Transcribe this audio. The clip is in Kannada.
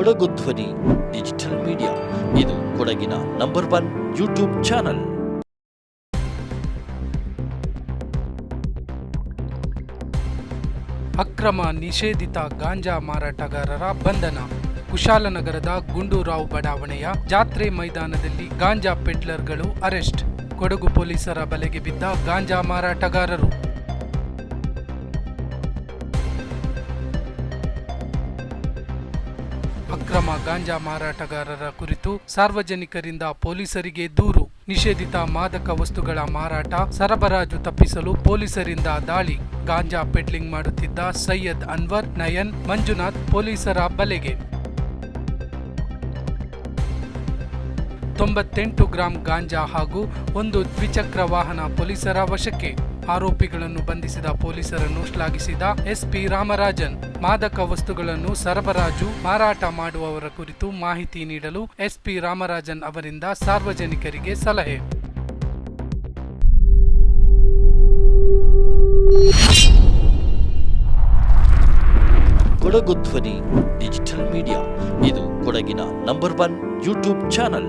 ಕೊಡಗು ಧ್ವನಿ, ಡಿಜಿಟಲ್ ಮೀಡಿಯಾ. ಇದು ಕೊಡಗಿನ ನಂಬರ್ ಒನ್ ಯೂಟ್ಯೂಬ್ ಚಾನಲ್. ಅಕ್ರಮ ನಿಷೇಧಿತ ಗಾಂಜಾ ಮಾರಾಟಗಾರರ ಬಂಧನ. ಕುಶಾಲನಗರದ ಗುಂಡೂರಾವ್ ಬಡಾವಣೆಯ ಜಾತ್ರೆ ಮೈದಾನದಲ್ಲಿ ಗಾಂಜಾ ಪೆಡ್ಲರ್ಗಳು ಅರೆಸ್ಟ್. ಕೊಡಗು ಪೊಲೀಸರ ಬಲೆಗೆ ಬಿದ್ದ ಗಾಂಜಾ ಮಾರಾಟಗಾರರು. ಅಕ್ರಮ ಗಾಂಜಾ ಮಾರಾಟಗಾರರ ಕುರಿತು ಸಾರ್ವಜನಿಕರಿಂದ ಪೊಲೀಸರಿಗೆ ದೂರು. ನಿಷೇಧಿತ ಮಾದಕ ವಸ್ತುಗಳ ಮಾರಾಟ, ಸರಬರಾಜು ತಪ್ಪಿಸಲು ಪೊಲೀಸರಿಂದ ದಾಳಿ. ಗಾಂಜಾ ಪೆಡ್ಲಿಂಗ್ ಮಾಡುತ್ತಿದ್ದ ಸೈಯದ್ ಅನ್ವರ್, ನಯನ್, ಮಂಜುನಾಥ್ ಪೊಲೀಸರ ಬಲೆಗೆ. ತೊಂಬತ್ತೆಂಟು ಗ್ರಾಂ ಗಾಂಜಾ ಹಾಗೂ ಒಂದು ದ್ವಿಚಕ್ರ ವಾಹನ ಪೊಲೀಸರ ವಶಕ್ಕೆ. ಆರೋಪಿಗಳನ್ನು ಬಂಧಿಸಿದ ಪೊಲೀಸರನ್ನು ಶ್ಲಾಘಿಸಿದ ಎಸ್ಪಿ ರಾಮರಾಜನ್. ಮಾದಕ ವಸ್ತುಗಳನ್ನು ಸರಬರಾಜು, ಮಾರಾಟ ಮಾಡುವವರ ಕುರಿತು ಮಾಹಿತಿ ನೀಡಲು ಎಸ್ಪಿ ರಾಮರಾಜನ್ ಅವರಿಂದ ಸಾರ್ವಜನಿಕರಿಗೆ ಸಲಹೆ. ಕೊಡಗು ಧ್ವನಿ, ಡಿಜಿಟಲ್ ಮೀಡಿಯಾ. ಇದು ಕೊಡಗಿನ number one YouTube channel.